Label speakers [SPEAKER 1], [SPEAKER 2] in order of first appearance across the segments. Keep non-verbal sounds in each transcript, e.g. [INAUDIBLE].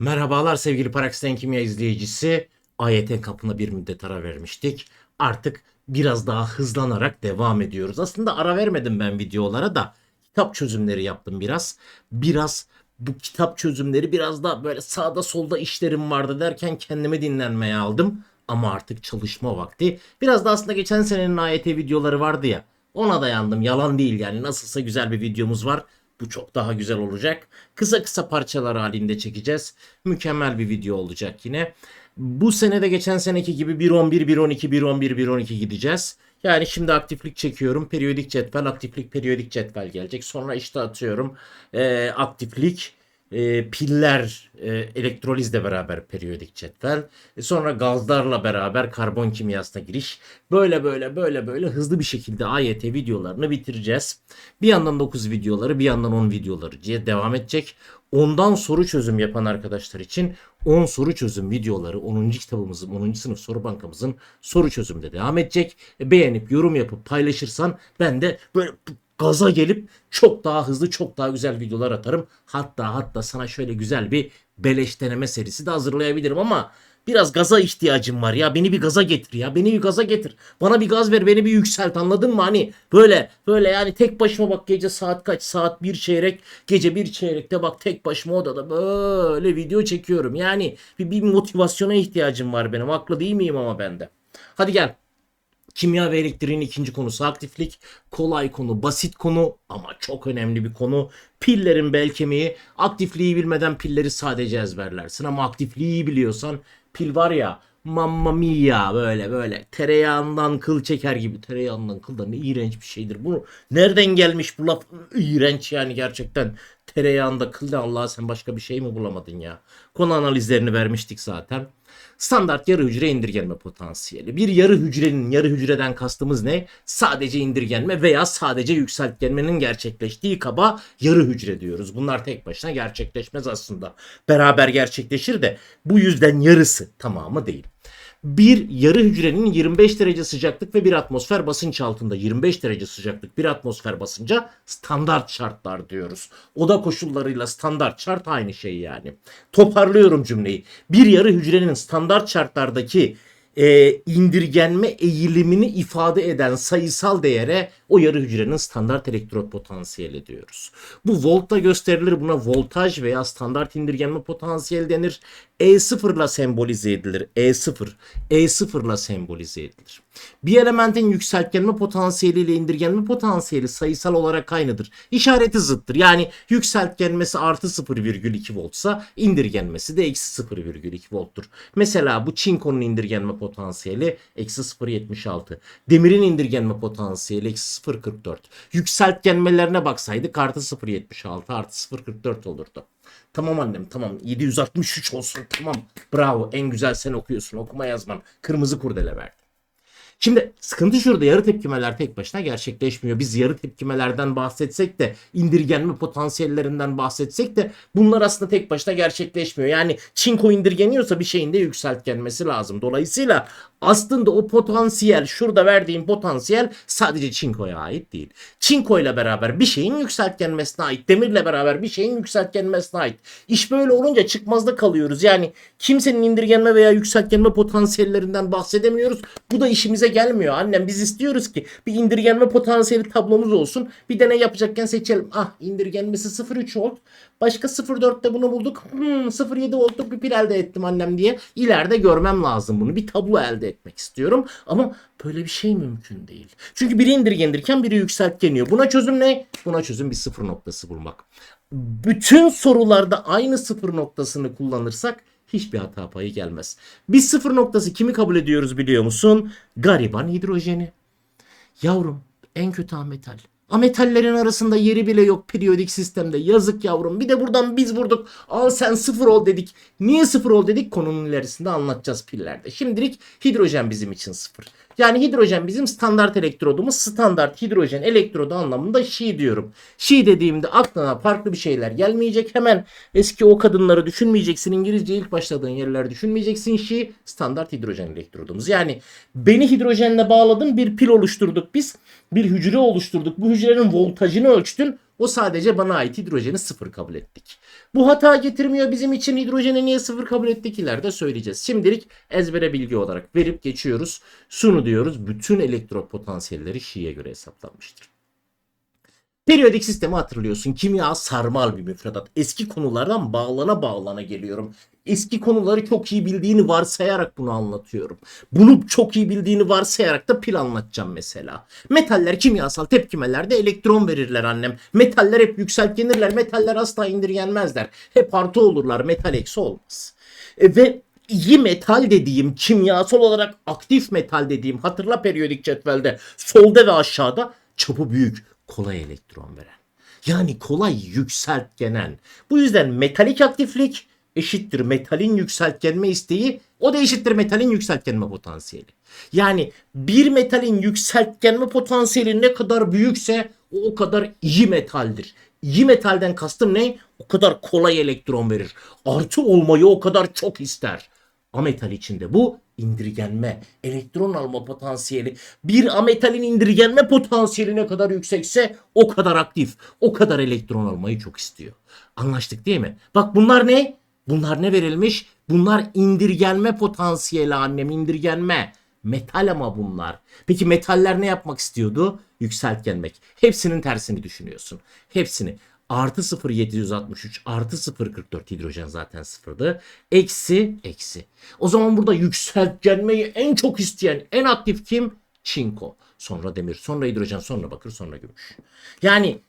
[SPEAKER 1] Merhabalar sevgili Paraksiten Kimya izleyicisi. AYT kapına bir müddet ara vermiştik. Artık biraz daha hızlanarak devam ediyoruz. Aslında ara vermedim ben videolara da kitap çözümleri yaptım biraz. Biraz bu kitap çözümleri biraz da böyle sağda solda işlerim vardı derken kendimi dinlenmeye aldım. Ama artık çalışma vakti. Biraz da aslında geçen senenin AYT videoları vardı ya. Ona dayandım. Yalan değil yani. Nasılsa güzel bir videomuz var. Bu çok daha güzel olacak. Kısa kısa parçalar halinde çekeceğiz. Mükemmel bir video olacak yine. Bu sene de geçen seneki gibi 1.11, 1.12, 1.11, 1.12 gideceğiz. Yani şimdi aktiflik çekiyorum. Periyodik cetvel, aktiflik, periyodik cetvel gelecek. Sonra işte atıyorum e, aktiflik, e, piller e, elektrolizle beraber periyodik cetvel. E, sonra gazlarla beraber karbon kimyasına giriş. Böyle böyle böyle böyle hızlı bir şekilde AYT videolarını bitireceğiz. Bir yandan 9 videoları bir yandan 10 videoları diye devam edecek. Ondan soru çözüm yapan arkadaşlar için 10 soru çözüm videoları 10. kitabımızın 10. sınıf soru bankamızın soru çözümde devam edecek. E, beğenip yorum yapıp paylaşırsan ben de böyle gaza gelip çok daha hızlı çok daha güzel videolar atarım. Hatta hatta sana şöyle güzel bir beleş deneme serisi de hazırlayabilirim ama biraz gaza ihtiyacım var ya. Beni bir gaza getir ya. Beni bir gaza getir. Bana bir gaz ver beni bir yükselt anladın mı? Hani böyle böyle yani tek başıma bak gece saat kaç? Saat bir çeyrek. Gece bir çeyrekte bak tek başıma odada böyle video çekiyorum. Yani bir, bir motivasyona ihtiyacım var benim. Haklı değil miyim ama bende? Hadi gel. Kimya ve elektriğin ikinci konusu aktiflik. Kolay konu, basit konu ama çok önemli bir konu. Pillerin bel kemiği. Aktifliği bilmeden pilleri sadece ezberlersin ama aktifliği biliyorsan pil var ya mamma mia böyle böyle tereyağından kıl çeker gibi tereyağından kıl da ne iğrenç bir şeydir. Bu nereden gelmiş bu laf iğrenç yani gerçekten tereyağında kıl da Allah sen başka bir şey mi bulamadın ya? Konu analizlerini vermiştik zaten. Standart yarı hücre indirgenme potansiyeli. Bir yarı hücrenin yarı hücreden kastımız ne? Sadece indirgenme veya sadece yükseltgenmenin gerçekleştiği kaba yarı hücre diyoruz. Bunlar tek başına gerçekleşmez aslında. Beraber gerçekleşir de bu yüzden yarısı tamamı değil. Bir yarı hücrenin 25 derece sıcaklık ve 1 atmosfer basınç altında 25 derece sıcaklık 1 atmosfer basınca standart şartlar diyoruz. Oda koşullarıyla standart şart aynı şey yani. Toparlıyorum cümleyi. Bir yarı hücrenin standart şartlardaki e, indirgenme eğilimini ifade eden sayısal değere o yarı hücrenin standart elektrot potansiyeli diyoruz. Bu voltla gösterilir. Buna voltaj veya standart indirgenme potansiyeli denir. E0 ile sembolize edilir. E0. E0 ile sembolize edilir. Bir elementin yükseltgenme potansiyeli ile indirgenme potansiyeli sayısal olarak aynıdır. İşareti zıttır. Yani yükseltgenmesi artı 0,2 voltsa indirgenmesi de eksi 0,2 volttur. Mesela bu çinkonun indirgenme potansiyeli eksi 0,76. Demirin indirgenme potansiyeli eksi 0,44. Yükseltgenmelerine baksaydık artı 0,76 artı 0,44 olurdu. Tamam annem tamam 763 olsun tamam bravo en güzel sen okuyorsun okuma yazman kırmızı kurdele verdi. Şimdi sıkıntı şurada yarı tepkimeler tek başına gerçekleşmiyor. Biz yarı tepkimelerden bahsetsek de indirgenme potansiyellerinden bahsetsek de bunlar aslında tek başına gerçekleşmiyor. Yani çinko indirgeniyorsa bir şeyin de yükseltgenmesi lazım. Dolayısıyla aslında o potansiyel şurada verdiğim potansiyel sadece çinkoya ait değil. Çinko ile beraber bir şeyin yükseltgenmesine ait. Demirle beraber bir şeyin yükseltgenmesine ait. İş böyle olunca çıkmazda kalıyoruz. Yani kimsenin indirgenme veya yükseltgenme potansiyellerinden bahsedemiyoruz. Bu da işimize gelmiyor. Annem biz istiyoruz ki bir indirgenme potansiyeli tablomuz olsun. Bir deney yapacakken seçelim. Ah indirgenmesi 0.3 volt. Başka 0.4'te bunu bulduk. Hmm, 0.7 voltluk bir pil elde ettim annem diye. İleride görmem lazım bunu. Bir tablo elde etmek istiyorum. Ama böyle bir şey mümkün değil. Çünkü biri indirgenirken biri yükseltgeniyor. Buna çözüm ne? Buna çözüm bir sıfır noktası bulmak. Bütün sorularda aynı sıfır noktasını kullanırsak hiçbir hata payı gelmez. Biz sıfır noktası kimi kabul ediyoruz biliyor musun? Gariban hidrojeni. Yavrum en kötü ametal. Ametallerin arasında yeri bile yok periyodik sistemde. Yazık yavrum. Bir de buradan biz vurduk. Al sen sıfır ol dedik. Niye sıfır ol dedik? Konunun ilerisinde anlatacağız pillerde. Şimdilik hidrojen bizim için sıfır. Yani hidrojen bizim standart elektrodumuz. Standart hidrojen elektrodu anlamında Şi diyorum. Şi dediğimde aklına farklı bir şeyler gelmeyecek. Hemen eski o kadınları düşünmeyeceksin. İngilizce ilk başladığın yerler düşünmeyeceksin. Şi standart hidrojen elektrodumuz. Yani beni hidrojenle bağladın bir pil oluşturduk biz. Bir hücre oluşturduk. Bu hücrenin voltajını ölçtün. O sadece bana ait hidrojeni sıfır kabul ettik. Bu hata getirmiyor bizim için hidrojeni niye sıfır kabul ettik ileride söyleyeceğiz. Şimdilik ezbere bilgi olarak verip geçiyoruz. Şunu diyoruz bütün elektron potansiyelleri Şi'ye göre hesaplanmıştır. Periyodik sistemi hatırlıyorsun. Kimya sarmal bir müfredat. Eski konulardan bağlana bağlana geliyorum. Eski konuları çok iyi bildiğini varsayarak bunu anlatıyorum. Bunu çok iyi bildiğini varsayarak da pil anlatacağım mesela. Metaller kimyasal tepkimelerde elektron verirler annem. Metaller hep yükseltgenirler. Metaller asla indirgenmezler. Hep artı olurlar. Metal eksi olmaz. E, ve iyi metal dediğim, kimyasal olarak aktif metal dediğim hatırla periyodik cetvelde solda ve aşağıda çapı büyük, kolay elektron veren. Yani kolay yükseltgenen. Bu yüzden metalik aktiflik eşittir metalin yükseltgenme isteği o da eşittir metalin yükseltgenme potansiyeli. Yani bir metalin yükseltgenme potansiyeli ne kadar büyükse o, o kadar iyi metaldir. İyi metalden kastım ne? O kadar kolay elektron verir. Artı olmayı o kadar çok ister. Ametal içinde bu indirgenme, elektron alma potansiyeli. Bir ametalin indirgenme potansiyeli ne kadar yüksekse o kadar aktif, o kadar elektron almayı çok istiyor. Anlaştık değil mi? Bak bunlar ne? Bunlar ne verilmiş? Bunlar indirgenme potansiyeli annem indirgenme. Metal ama bunlar. Peki metaller ne yapmak istiyordu? Yükseltgenmek. Hepsinin tersini düşünüyorsun. Hepsini. Artı 0 763 artı 0 44 hidrojen zaten sıfırdı. Eksi eksi. O zaman burada yükseltgenmeyi en çok isteyen en aktif kim? Çinko. Sonra demir, sonra hidrojen, sonra bakır, sonra gümüş. Yani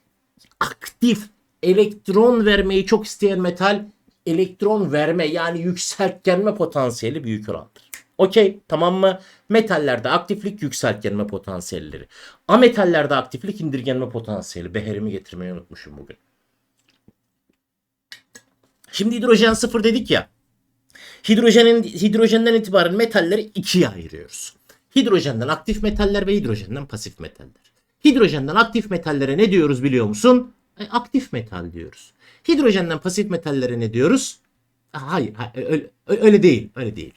[SPEAKER 1] aktif elektron vermeyi çok isteyen metal elektron verme yani yükseltgenme potansiyeli büyük orandır. Okey tamam mı? Metallerde aktiflik yükseltgenme potansiyelleri. Ametallerde aktiflik indirgenme potansiyeli. Beherimi getirmeyi unutmuşum bugün. Şimdi hidrojen sıfır dedik ya. Hidrojenin hidrojenden itibaren metalleri ikiye ayırıyoruz. Hidrojenden aktif metaller ve hidrojenden pasif metaller. Hidrojenden aktif metallere ne diyoruz biliyor musun? E, aktif metal diyoruz. Hidrojenden pasif metallere ne diyoruz? Hayır, hayır öyle, öyle değil, öyle değil.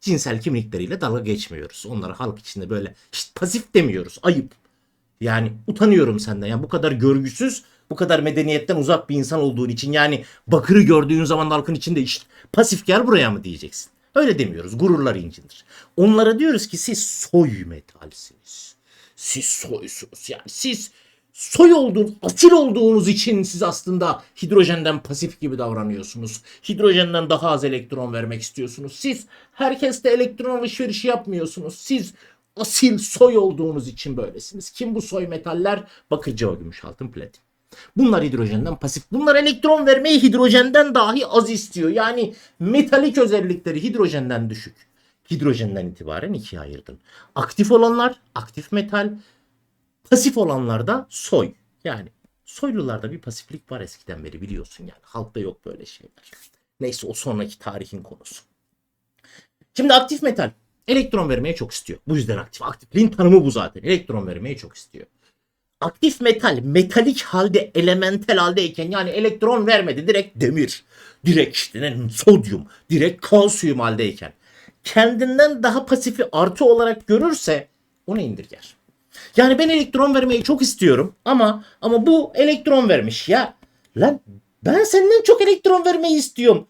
[SPEAKER 1] Cinsel kimlikleriyle dalga geçmiyoruz. Onlara halk içinde böyle pasif demiyoruz. Ayıp. Yani utanıyorum senden. Yani bu kadar görgüsüz, bu kadar medeniyetten uzak bir insan olduğun için yani bakırı gördüğün zaman halkın içinde işte pasif gel buraya mı diyeceksin. Öyle demiyoruz. Gururlar incinir. Onlara diyoruz ki siz soy metalsiniz. Siz soysunuz. Yani siz soy olduğunuz, asil olduğunuz için siz aslında hidrojenden pasif gibi davranıyorsunuz. Hidrojenden daha az elektron vermek istiyorsunuz. Siz herkeste elektron alışverişi yapmıyorsunuz. Siz asil soy olduğunuz için böylesiniz. Kim bu soy metaller? Bakır, ceva, gümüş, altın, platin. Bunlar hidrojenden pasif. Bunlar elektron vermeyi hidrojenden dahi az istiyor. Yani metalik özellikleri hidrojenden düşük. Hidrojenden itibaren ikiye ayırdın. Aktif olanlar aktif metal, pasif olanlarda soy. Yani soylularda bir pasiflik var eskiden beri biliyorsun yani. Halkta yok böyle şeyler. Neyse o sonraki tarihin konusu. Şimdi aktif metal elektron vermeye çok istiyor. Bu yüzden aktif. Aktifliğin tanımı bu zaten. Elektron vermeye çok istiyor. Aktif metal metalik halde elementel haldeyken yani elektron vermedi direkt demir. Direkt işte ne, sodyum, direkt kalsiyum haldeyken kendinden daha pasifi artı olarak görürse onu indirger. Yani ben elektron vermeyi çok istiyorum ama ama bu elektron vermiş ya. Lan ben senden çok elektron vermeyi istiyorum.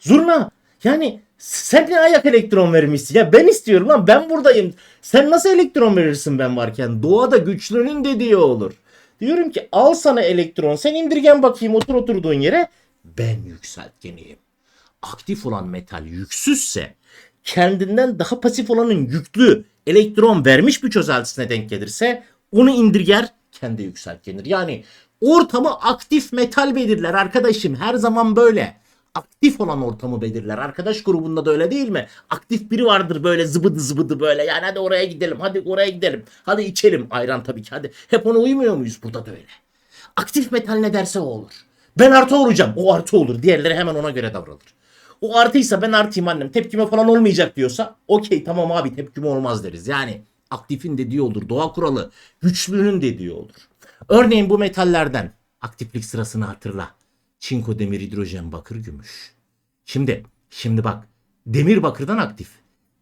[SPEAKER 1] Zurna yani sen ne ayak elektron vermişsin ya ben istiyorum lan ben buradayım. Sen nasıl elektron verirsin ben varken? Doğada güçlünün dediği olur. Diyorum ki al sana elektron sen indirgen bakayım otur oturduğun yere. Ben yükseltgeniyim. Aktif olan metal yüksüzse kendinden daha pasif olanın yüklü elektron vermiş bir çözeltisine denk gelirse onu indirger kendi yükseltgenir. Yani ortamı aktif metal belirler arkadaşım her zaman böyle. Aktif olan ortamı belirler. Arkadaş grubunda da öyle değil mi? Aktif biri vardır böyle zıbıdı zıbıdı böyle. Yani hadi oraya gidelim, hadi oraya gidelim. Hadi içelim ayran tabii ki hadi. Hep ona uymuyor muyuz? Burada da öyle. Aktif metal ne derse o olur. Ben artı olacağım. O artı olur. Diğerleri hemen ona göre davranır. O artıysa ben artıyım annem. Tepkime falan olmayacak diyorsa okey tamam abi tepkime olmaz deriz. Yani aktifin dediği olur. Doğa kuralı. Güçlünün dediği olur. Örneğin bu metallerden aktiflik sırasını hatırla. Çinko, demir, hidrojen, bakır, gümüş. Şimdi, şimdi bak. Demir bakırdan aktif.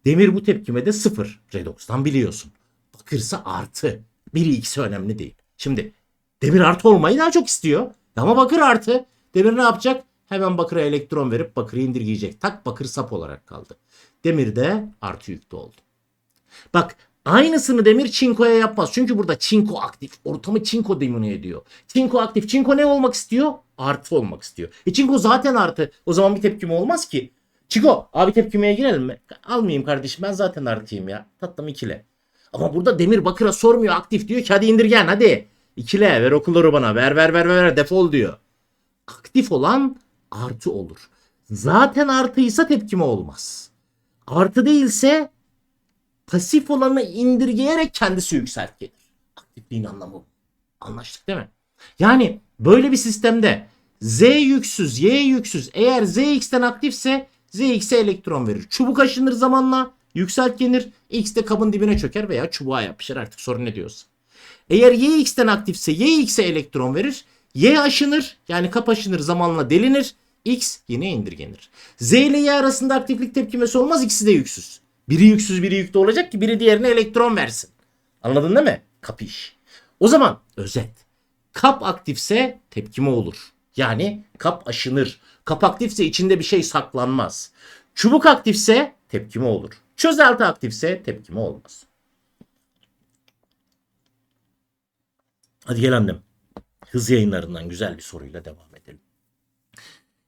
[SPEAKER 1] Demir bu tepkimede sıfır. Redox'tan biliyorsun. Bakırsa artı. Biri ikisi önemli değil. Şimdi demir artı olmayı daha çok istiyor. Ama bakır artı. Demir ne yapacak? Hemen bakıra elektron verip bakırı indirgeyecek. Tak bakır sap olarak kaldı. Demir de artı yüklü oldu. Bak aynısını demir çinkoya yapmaz. Çünkü burada çinko aktif. Ortamı çinko demine ediyor. Çinko aktif. Çinko ne olmak istiyor? Artı olmak istiyor. E çinko zaten artı. O zaman bir tepkime olmaz ki. Çinko abi tepkimeye girelim mi? Almayayım kardeşim ben zaten artıyım ya. Tatlım ikile. Ama burada demir bakıra sormuyor aktif diyor ki hadi indirgen hadi. İkile ver okulları bana ver ver ver ver defol diyor. Aktif olan artı olur. Zaten artıysa tepkime olmaz. Artı değilse pasif olanı indirgeyerek kendisi yükselt gelir. Aktifliğin anlamı. Anlaştık değil mi? Yani böyle bir sistemde Z yüksüz, Y yüksüz eğer ZX'ten aktifse ZX'e elektron verir. Çubuk aşınır zamanla yükseltgenir. X de kabın dibine çöker veya çubuğa yapışır artık sorun ne diyorsa. Eğer YX'ten aktifse YX'e elektron verir. Y aşınır yani kap aşınır zamanla delinir. X yine indirgenir. Z ile Y arasında aktiflik tepkimesi olmaz ikisi de yüksüz. Biri yüksüz biri yüklü olacak ki biri diğerine elektron versin. Anladın değil mi? Kapış. O zaman özet. Kap aktifse tepkime olur. Yani kap aşınır. Kap aktifse içinde bir şey saklanmaz. Çubuk aktifse tepkime olur. Çözelti aktifse tepkime olmaz. Hadi gel annem. Hız yayınlarından güzel bir soruyla devam.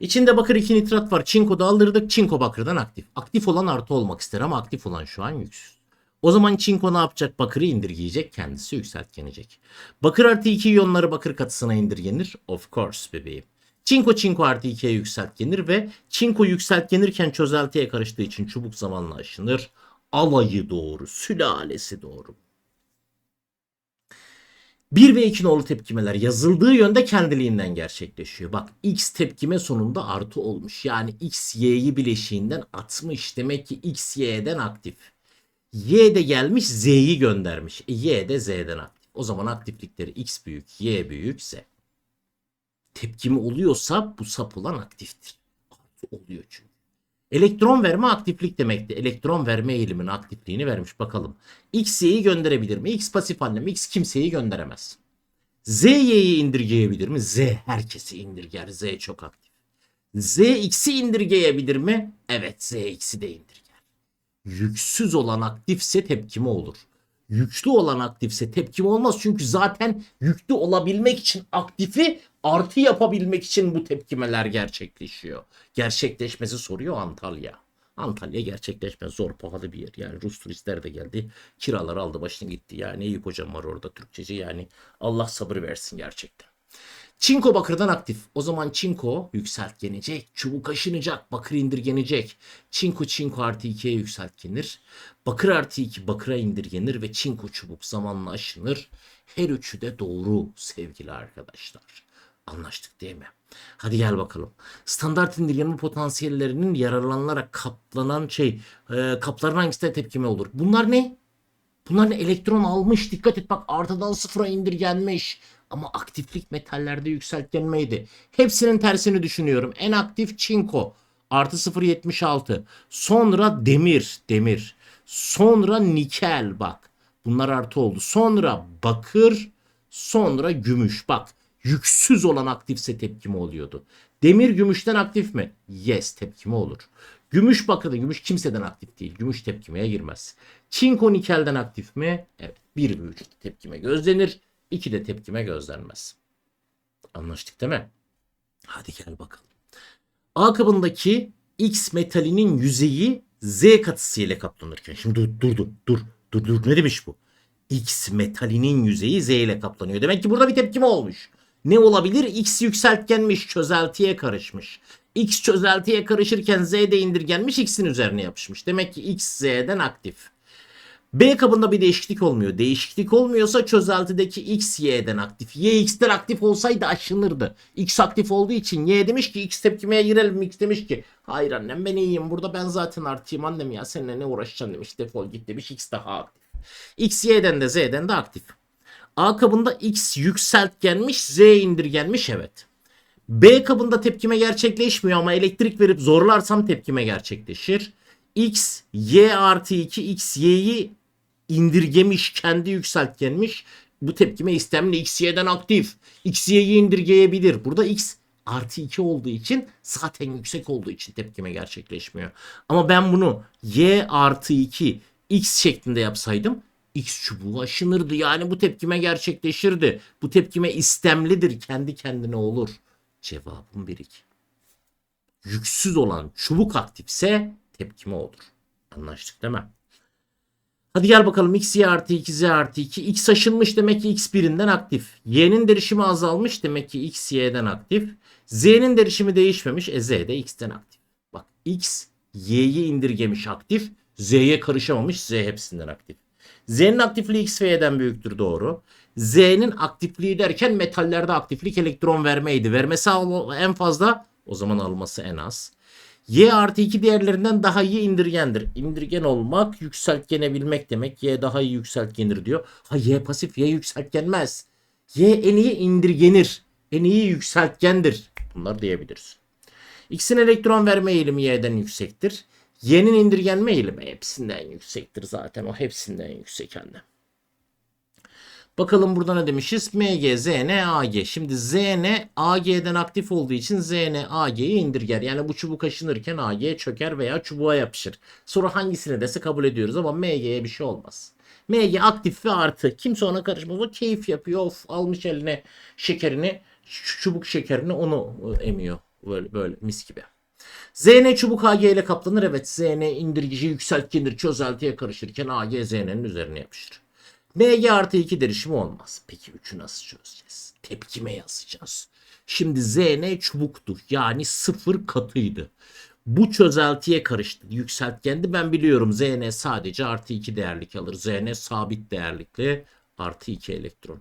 [SPEAKER 1] İçinde bakır 2 nitrat var. Çinko da aldırdık. Çinko bakırdan aktif. Aktif olan artı olmak ister ama aktif olan şu an yüksüz. O zaman çinko ne yapacak? Bakırı indirgeyecek. Kendisi yükseltgenecek. Bakır artı 2 iyonları bakır katısına indirgenir. Of course bebeğim. Çinko çinko artı 2'ye yükseltgenir ve çinko yükseltgenirken çözeltiye karıştığı için çubuk zamanla aşınır. Alayı doğru. Sülalesi doğru. 1 ve 2 nolu tepkimeler yazıldığı yönde kendiliğinden gerçekleşiyor. Bak x tepkime sonunda artı olmuş. Yani x y'yi bileşiğinden atmış. Demek ki x y'den aktif. Y de gelmiş z'yi göndermiş. E, y de z'den aktif. O zaman aktiflikleri x büyük, y büyük, z. Tepkimi oluyorsa bu sap olan aktiftir. Artı oluyor çünkü. Elektron verme aktiflik demekti. Elektron verme eğiliminin aktifliğini vermiş. Bakalım. X y'yi gönderebilir mi? X pasif annem. X kimseyi gönderemez. Z y'yi indirgeyebilir mi? Z herkesi indirger. Z çok aktif. Z x'i indirgeyebilir mi? Evet Z x'i de indirger. Yüksüz olan aktifse tepkime olur. Yüklü olan aktifse tepkime olmaz. Çünkü zaten yüklü olabilmek için aktifi artı yapabilmek için bu tepkimeler gerçekleşiyor. Gerçekleşmesi soruyor Antalya. Antalya gerçekleşmez. Zor pahalı bir yer. Yani Rus turistler de geldi. Kiralar aldı başını gitti. Yani Eyüp hocam var orada Türkçeci. Yani Allah sabır versin gerçekten. Çinko bakırdan aktif. O zaman çinko yükseltgenecek. Çubuk aşınacak. Bakır indirgenecek. Çinko çinko artı 2'ye yükseltgenir. Bakır artı 2 bakıra indirgenir ve çinko çubuk zamanla aşınır. Her üçü de doğru sevgili arkadaşlar. Anlaştık değil mi? Hadi gel bakalım. Standart indirgeme potansiyellerinin yararlanılarak kaplanan şey, e, kapların hangisine tepkime olur? Bunlar ne? Bunlar ne? Elektron almış. Dikkat et bak artıdan sıfıra indirgenmiş. Ama aktiflik metallerde yükseltgenmeydi. Hepsinin tersini düşünüyorum. En aktif çinko. Artı 0.76. Sonra demir. Demir. Sonra nikel bak. Bunlar artı oldu. Sonra bakır. Sonra gümüş. Bak yüksüz olan aktifse tepkime oluyordu. Demir gümüşten aktif mi? Yes tepkime olur. Gümüş bakırda gümüş kimseden aktif değil. Gümüş tepkimeye girmez. Çinko nikelden aktif mi? Evet. 1 ve 3 tepkime gözlenir. 2 de tepkime gözlenmez. Anlaştık değil mi? Hadi gel bakalım. A kabındaki X metalinin yüzeyi Z katısı ile kaplanırken. Şimdi dur dur dur dur dur dur ne demiş bu? X metalinin yüzeyi Z ile kaplanıyor. Demek ki burada bir tepkime olmuş. Ne olabilir? X yükseltgenmiş, çözeltiye karışmış. X çözeltiye karışırken Z de indirgenmiş, X'in üzerine yapışmış. Demek ki X Z'den aktif. B kabında bir değişiklik olmuyor. Değişiklik olmuyorsa çözeltideki X Y'den aktif. Y X'ten aktif olsaydı aşınırdı. X aktif olduğu için Y demiş ki X tepkimeye girelim. X demiş ki hayır annem ben iyiyim. Burada ben zaten artıyım annem ya seninle ne uğraşacaksın demiş. Defol git demiş. X daha aktif. X Y'den de Z'den de aktif. A kabında X yükseltgenmiş, Z indirgenmiş evet. B kabında tepkime gerçekleşmiyor ama elektrik verip zorlarsam tepkime gerçekleşir. X, Y artı 2, X, Y'yi indirgemiş, kendi yükseltgenmiş. Bu tepkime istemli X, Y'den aktif. X, Y'yi indirgeyebilir. Burada X artı 2 olduğu için zaten yüksek olduğu için tepkime gerçekleşmiyor. Ama ben bunu y artı 2 x şeklinde yapsaydım x çubuğu aşınırdı. Yani bu tepkime gerçekleşirdi. Bu tepkime istemlidir. Kendi kendine olur. Cevabım 1 2. Yüksüz olan çubuk aktifse tepkime olur. Anlaştık değil mi? Hadi gel bakalım x y artı 2 z artı 2. x aşınmış demek ki x birinden aktif. y'nin derişimi azalmış demek ki x y'den aktif. z'nin derişimi değişmemiş. E z de x'ten aktif. Bak x y'yi indirgemiş aktif. z'ye karışamamış. z hepsinden aktif. Z'nin aktifliği X ve Y'den büyüktür doğru. Z'nin aktifliği derken metallerde aktiflik elektron vermeydi. Vermesi en fazla o zaman alması en az. Y artı 2 diğerlerinden daha iyi indirgendir. İndirgen olmak yükseltgene bilmek demek. Y daha iyi yükseltgenir diyor. Ha Y pasif Y yükseltgenmez. Y en iyi indirgenir. En iyi yükseltgendir. Bunlar diyebiliriz. X'in elektron verme eğilimi Y'den yüksektir. Y'nin indirgenme eğilimi hepsinden yüksektir zaten. O hepsinden yüksek anne. Bakalım burada ne demişiz? MG, ZN, AG. Şimdi ZN AG'den aktif olduğu için ZN AG'yi indirger. Yani bu çubuk aşınırken AG çöker veya çubuğa yapışır. Sonra hangisini dese kabul ediyoruz ama MG'ye bir şey olmaz. MG aktif ve artı. Kimse ona karışmaz. O keyif yapıyor. Of almış eline şekerini, çubuk şekerini onu e, emiyor. Böyle böyle mis gibi. ZN çubuk AG ile kaplanır. Evet ZN indirgici yükseltgenir çözeltiye karışırken AG ZN'nin üzerine yapışır. MG artı 2 derişimi olmaz. Peki 3'ü nasıl çözeceğiz? Tepkime yazacağız. Şimdi ZN çubuktu. Yani sıfır katıydı. Bu çözeltiye karıştı. Yükseltgendi. Ben biliyorum ZN sadece artı 2 değerlik alır. ZN sabit değerlikli artı 2 elektron.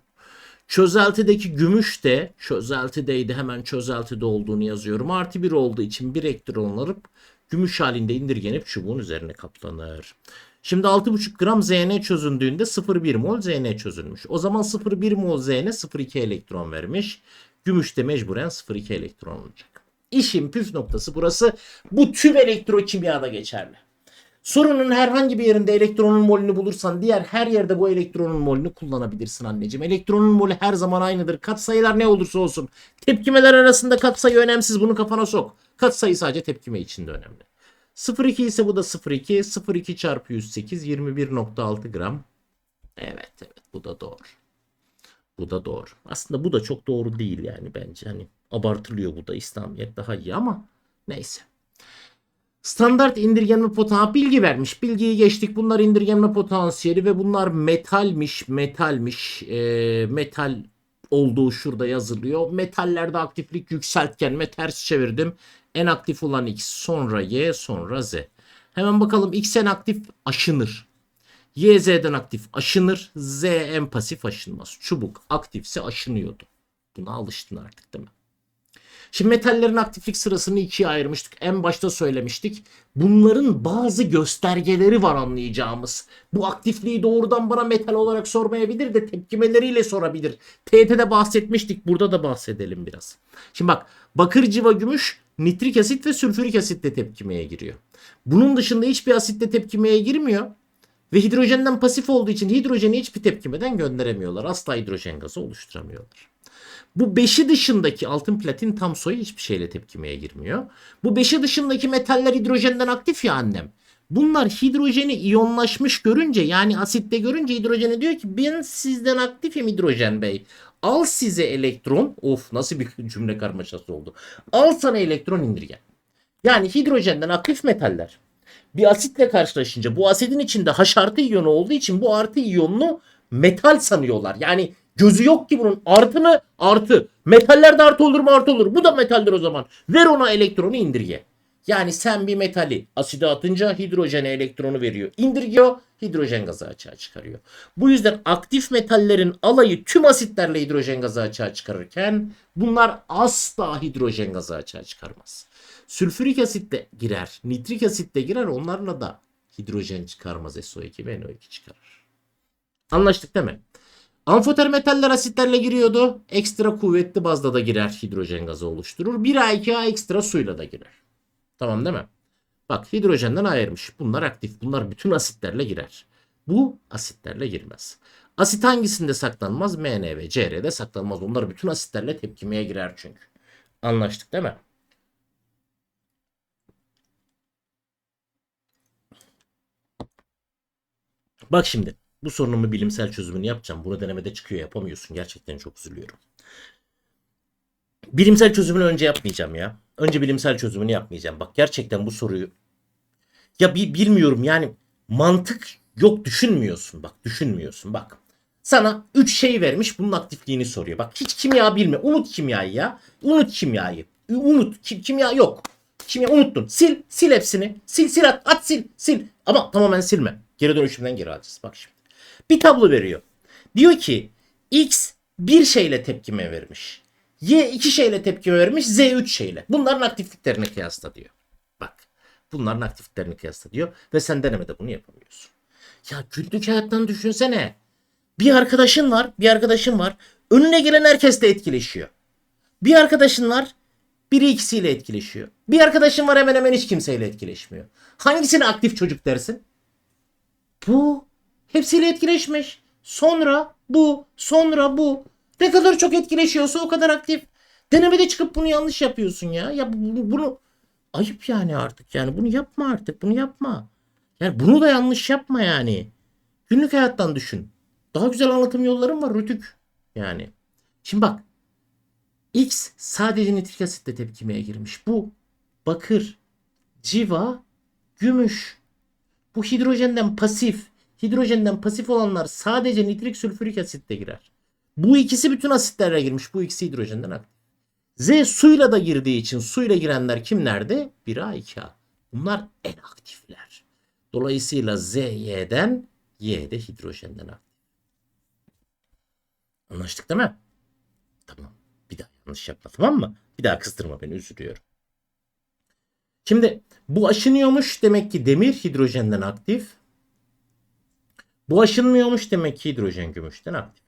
[SPEAKER 1] Çözeltideki gümüş de çözeltideydi. Hemen çözeltide olduğunu yazıyorum. Artı 1 olduğu için bir elektron alıp gümüş halinde indirgenip çubuğun üzerine kaplanır. Şimdi 6,5 gram ZN çözündüğünde 0,1 mol ZN çözülmüş. O zaman 0,1 mol ZN 0,2 elektron vermiş. Gümüş de mecburen 0,2 elektron olacak. İşin püf noktası burası. Bu tüm elektrokimyada geçerli. Sorunun herhangi bir yerinde elektronun molünü bulursan diğer her yerde bu elektronun molünü kullanabilirsin anneciğim. Elektronun molü her zaman aynıdır. Katsayılar ne olursa olsun. Tepkimeler arasında katsayı önemsiz. Bunu kafana sok. Katsayı sadece tepkime içinde önemli. 0,2 ise bu da 0,2. 0,2 çarpı 108 21,6 gram. Evet evet bu da doğru. Bu da doğru. Aslında bu da çok doğru değil yani bence. Hani abartılıyor bu da İslamiyet daha iyi ama neyse. Standart indirgenme potansiyeli bilgi vermiş. Bilgiyi geçtik. Bunlar indirgenme potansiyeli ve bunlar metalmiş, metalmiş. Ee, metal olduğu şurada yazılıyor. Metallerde aktiflik yükseltgenme ters çevirdim. En aktif olan X, sonra Y, sonra Z. Hemen bakalım X en aktif aşınır. Y Z'den aktif aşınır. Z en pasif aşınmaz. Çubuk aktifse aşınıyordu. Buna alıştın artık değil mi? Şimdi metallerin aktiflik sırasını ikiye ayırmıştık. En başta söylemiştik. Bunların bazı göstergeleri var anlayacağımız. Bu aktifliği doğrudan bana metal olarak sormayabilir de tepkimeleriyle sorabilir. TET'de bahsetmiştik. Burada da bahsedelim biraz. Şimdi bak bakır civa gümüş nitrik asit ve sülfürik asitle tepkimeye giriyor. Bunun dışında hiçbir asitle tepkimeye girmiyor. Ve hidrojenden pasif olduğu için hidrojeni hiçbir tepkimeden gönderemiyorlar. Asla hidrojen gazı oluşturamıyorlar. Bu beşi dışındaki altın platin tam soyu hiçbir şeyle tepkimeye girmiyor. Bu beşi dışındaki metaller hidrojenden aktif ya annem. Bunlar hidrojeni iyonlaşmış görünce yani asitte görünce hidrojeni diyor ki ben sizden aktifim hidrojen bey. Al size elektron. Of nasıl bir cümle karmaşası oldu. Al sana elektron indirgen. Yani hidrojenden aktif metaller bir asitle karşılaşınca bu asidin içinde H artı iyonu olduğu için bu artı iyonunu metal sanıyorlar. Yani gözü yok ki bunun artı mı artı. Metallerde artı olur mu artı olur. Bu da metaldir o zaman. Ver ona elektronu indirge. Yani sen bir metali aside atınca hidrojene elektronu veriyor. İndirgiyor hidrojen gazı açığa çıkarıyor. Bu yüzden aktif metallerin alayı tüm asitlerle hidrojen gazı açığa çıkarırken bunlar asla hidrojen gazı açığa çıkarmaz. Sülfürik asit de girer, nitrik asit de girer onlarla da hidrojen çıkarmaz SO2 ve NO2 çıkarır. Anlaştık değil mi? Amfoter metaller asitlerle giriyordu. Ekstra kuvvetli bazda da girer hidrojen gazı oluşturur. 1A 2A ekstra suyla da girer. Tamam değil mi? Bak hidrojenden ayırmış. Bunlar aktif. Bunlar bütün asitlerle girer. Bu asitlerle girmez. Asit hangisinde saklanmaz? MN ve CR'de saklanmaz. Onlar bütün asitlerle tepkimeye girer çünkü. Anlaştık değil mi? Bak şimdi bu sorunumu bilimsel çözümünü yapacağım. Bunu denemede çıkıyor yapamıyorsun. Gerçekten çok üzülüyorum. Bilimsel çözümünü önce yapmayacağım ya. Önce bilimsel çözümünü yapmayacağım. Bak gerçekten bu soruyu ya bir bilmiyorum yani mantık yok düşünmüyorsun. Bak düşünmüyorsun bak. Sana 3 şey vermiş bunun aktifliğini soruyor. Bak hiç kimya bilme. Unut kimyayı ya. Unut kimyayı. Unut. Kim, kimya yok. Kimya unuttun. Sil. Sil hepsini. Sil sil at. At sil. Sil. Ama tamamen silme. Geri dönüşümden geri alacağız. Bak şimdi. Bir tablo veriyor. Diyor ki X bir şeyle tepkime vermiş. Y iki şeyle tepkime vermiş. Z üç şeyle. Bunların aktifliklerini kıyasla diyor. Bak. Bunların aktifliklerini kıyasla diyor. Ve sen denemede bunu yapamıyorsun. Ya günlük hayattan düşünsene. Bir arkadaşın var, bir arkadaşın var. Önüne gelen herkesle etkileşiyor. Bir arkadaşın var, biri ikisiyle etkileşiyor. Bir arkadaşın var hemen hemen hiç kimseyle etkileşmiyor. Hangisine aktif çocuk dersin? Bu. Hepsiyle etkileşmiş. Sonra bu, sonra bu. Ne kadar çok etkileşiyorsa o kadar aktif. Denemede çıkıp bunu yanlış yapıyorsun ya. Ya bunu, bunu ayıp yani artık. Yani bunu yapma artık. Bunu yapma. Yani bunu da yanlış yapma yani. Günlük hayattan düşün. Daha güzel anlatım yollarım var Rütük. Yani. Şimdi bak. X sadece nitrik asitle tepkimeye girmiş. Bu bakır, civa, gümüş. Bu hidrojenden pasif. Hidrojenden pasif olanlar sadece nitrik sülfürik asitle girer. Bu ikisi bütün asitlerle girmiş. Bu ikisi hidrojenden aktif. Z suyla da girdiği için suyla girenler kimlerdi? 1A 2A. Bunlar en aktifler. Dolayısıyla Z Y'den Y de hidrojenden aktif. Anlaştık değil mi? Tamam. Bir daha yanlış yapma tamam mı? Bir daha kızdırma beni üzülüyorum. Şimdi bu aşınıyormuş demek ki demir hidrojenden aktif. Bu aşınmıyormuş demek ki hidrojen gümüşten aktif.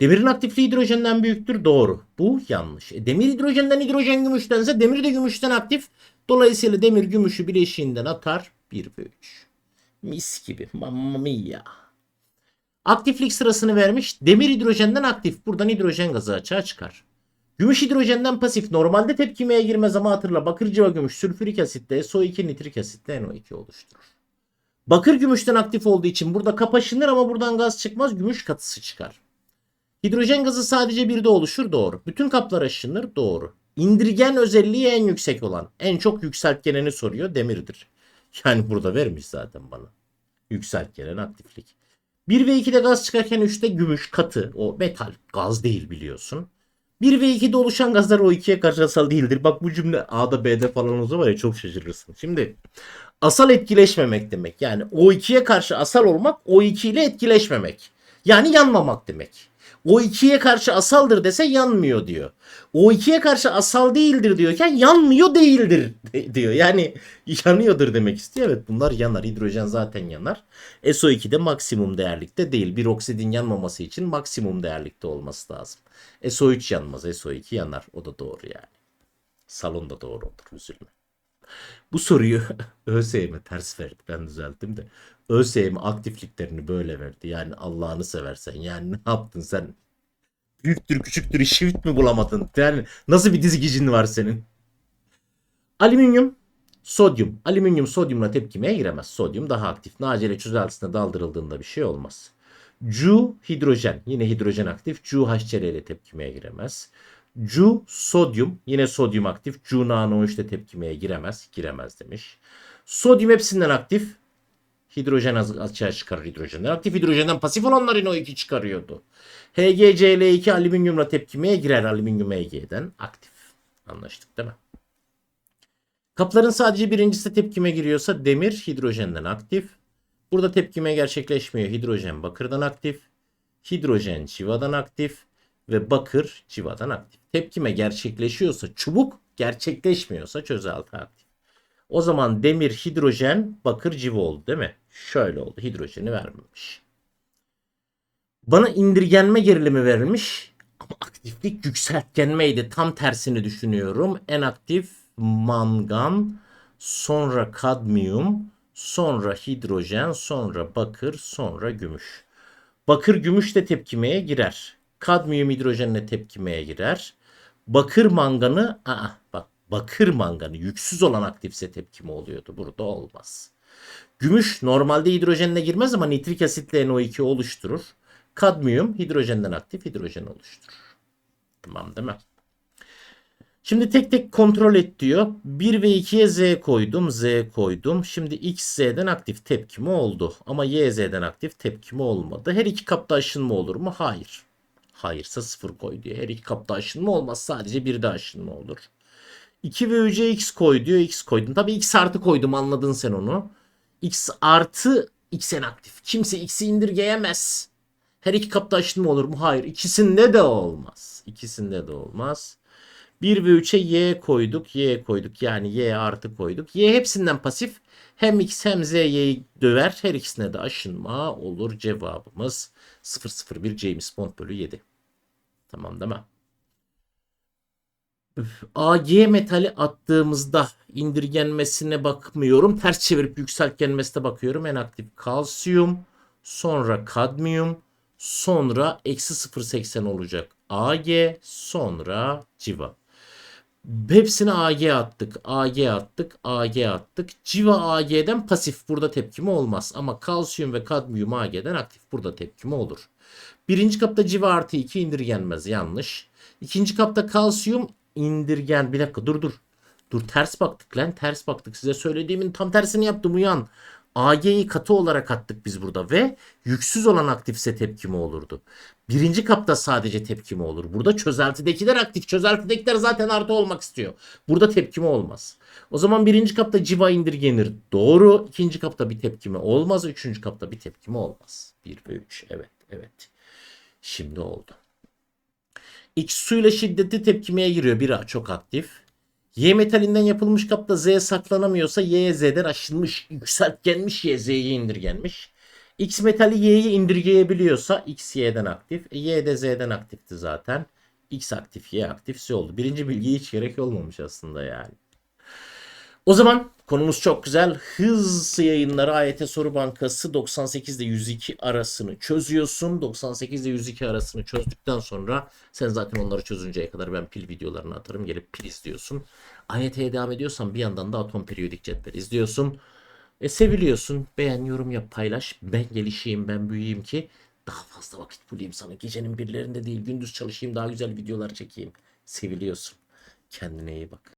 [SPEAKER 1] Demirin aktifliği hidrojenden büyüktür. Doğru. Bu yanlış. E, demir hidrojenden hidrojen gümüştense demir de gümüşten aktif. Dolayısıyla demir gümüşü bileşiğinden atar. 1 ve 3. Mis gibi. Mamma mia. Aktiflik sırasını vermiş. Demir hidrojenden aktif. Buradan hidrojen gazı açığa çıkar. Gümüş hidrojenden pasif. Normalde tepkimeye girmez ama hatırla. Bakır civa gümüş sülfürik asitle SO2 nitrik asitle NO2 oluşturur. Bakır gümüşten aktif olduğu için burada kap aşınır ama buradan gaz çıkmaz. Gümüş katısı çıkar. Hidrojen gazı sadece birde oluşur. Doğru. Bütün kaplar aşınır. Doğru. İndirgen özelliği en yüksek olan. En çok yükseltgeneni soruyor. Demirdir. [LAUGHS] Yani burada vermiş zaten bana. Yükseltgenen aktiflik. 1 ve 2'de gaz çıkarken 3'te gümüş katı. O metal gaz değil biliyorsun. 1 ve 2'de oluşan gazlar o 2'ye karşı asal değildir. Bak bu cümle A'da B'de falan olsa var ya çok şaşırırsın. Şimdi asal etkileşmemek demek. Yani O2'ye karşı asal olmak O2 ile etkileşmemek. Yani yanmamak demek. O2'ye karşı asaldır dese yanmıyor diyor. O2'ye karşı asal değildir diyorken yanmıyor değildir diyor. Yani yanıyordur demek istiyor. Evet bunlar yanar. Hidrojen zaten yanar. SO2 de maksimum değerlikte değil. Bir oksidin yanmaması için maksimum değerlikte olması lazım. SO3 yanmaz. SO2 yanar. O da doğru yani. Salon da doğru olur. Üzülme. Bu soruyu [LAUGHS] ÖSYM ters verdi. Ben düzelttim de. ÖSYM aktifliklerini böyle verdi. Yani Allah'ını seversen. Yani ne yaptın sen? Büyüktür küçüktür shift mi bulamadın? Yani nasıl bir dizgicin var senin? Alüminyum, sodyum. Alüminyum sodyumla tepkimeye giremez. Sodyum daha aktif. Nacelle çözeltisine daldırıldığında bir şey olmaz. Cu hidrojen. Yine hidrojen aktif. Cu HCl ile tepkimeye giremez. Cu sodyum. Yine sodyum aktif. Cu nano işte tepkimeye giremez. Giremez demiş. Sodyum hepsinden aktif. Hidrojen açığa çıkarır hidrojenden. Aktif hidrojenden pasif olanların o iki çıkarıyordu. HgCl2 alüminyumla tepkimeye girer alüminyum Hg'den aktif. Anlaştık değil mi? Kapların sadece birincisi tepkime giriyorsa demir hidrojenden aktif. Burada tepkime gerçekleşmiyor. Hidrojen bakırdan aktif. Hidrojen civadan aktif. Ve bakır civadan aktif. Tepkime gerçekleşiyorsa çubuk gerçekleşmiyorsa çözelti aktif. O zaman demir, hidrojen, bakır civa oldu değil mi? Şöyle oldu. Hidrojeni vermemiş. Bana indirgenme gerilimi verilmiş. Ama aktiflik yükseltgenmeydi. Tam tersini düşünüyorum. En aktif mangan, sonra kadmiyum, sonra hidrojen, sonra bakır, sonra gümüş. Bakır gümüş de tepkimeye girer. Kadmiyum hidrojenle tepkimeye girer. Bakır manganı, aa, bak bakır manganı yüksüz olan aktifse tepkimi oluyordu. Burada olmaz. Gümüş normalde hidrojenle girmez ama nitrik asitle NO2 oluşturur. Kadmiyum hidrojenden aktif hidrojen oluşturur. Tamam değil mi? Şimdi tek tek kontrol et diyor. 1 ve 2'ye Z koydum. Z koydum. Şimdi X Z'den aktif tepkimi oldu. Ama Y Z'den aktif tepkimi olmadı. Her iki kapta aşınma olur mu? Hayır. Hayırsa 0 koy diyor. Her iki kapta aşınma olmaz. Sadece bir de aşınma olur. 2 ve 3'e X koy diyor. X koydum. Tabii X artı koydum anladın sen onu. X artı X'en aktif. Kimse X'i indirgeyemez. Her iki kapta aşınma olur mu? Hayır. İkisinde de olmaz. İkisinde de olmaz. 1 ve 3'e Y koyduk. Y koyduk. Yani Y artı koyduk. Y hepsinden pasif. Hem X hem Z Y'yi döver. Her ikisine de aşınma olur. Cevabımız 001 James Bond bölü 7. Tamam değil mi? AG metali attığımızda indirgenmesine bakmıyorum. Ters çevirip yükseltgenmesine bakıyorum. En aktif kalsiyum, sonra kadmiyum, sonra eksi 0.80 olacak AG, sonra civa. Hepsini AG attık, AG attık, AG attık. Civa AG'den pasif burada tepkimi olmaz. Ama kalsiyum ve kadmiyum AG'den aktif burada tepkimi olur. Birinci kapta civa artı 2 indirgenmez. Yanlış. İkinci kapta kalsiyum indirgen. Bir dakika dur dur. Dur ters baktık lan ters baktık. Size söylediğimin tam tersini yaptım uyan. AG'yi katı olarak attık biz burada ve yüksüz olan aktifse tepkimi olurdu. Birinci kapta sadece tepkimi olur. Burada çözeltidekiler aktif. Çözeltidekiler zaten artı olmak istiyor. Burada tepkime olmaz. O zaman birinci kapta civa indirgenir. Doğru. İkinci kapta bir tepkime olmaz. Üçüncü kapta bir tepkime olmaz. 1 ve 3. Evet. Evet. Şimdi oldu. X suyla şiddetli tepkimeye giriyor. Bira çok aktif. Y metalinden yapılmış kapta Z saklanamıyorsa Y Z'den aşılmış, yükseltgenmiş Y Z'ye indirgenmiş. X metali Y'yi indirgeyebiliyorsa X Y'den aktif. E, y de Z'den aktifti zaten. X aktif, Y aktif, Z oldu. Birinci bilgiye hiç gerek olmamış aslında yani. O zaman konumuz çok güzel. Hız yayınları AYT Soru Bankası 98 ile 102 arasını çözüyorsun. 98 ile 102 arasını çözdükten sonra sen zaten onları çözünceye kadar ben pil videolarını atarım. Gelip pil izliyorsun. AYT'ye devam ediyorsan bir yandan da atom periyodik cetvel izliyorsun. E seviliyorsun. Beğen, yorum yap, paylaş. Ben gelişeyim, ben büyüyeyim ki daha fazla vakit bulayım sana. Gecenin birlerinde değil, gündüz çalışayım, daha güzel videolar çekeyim. Seviliyorsun. Kendine iyi bak.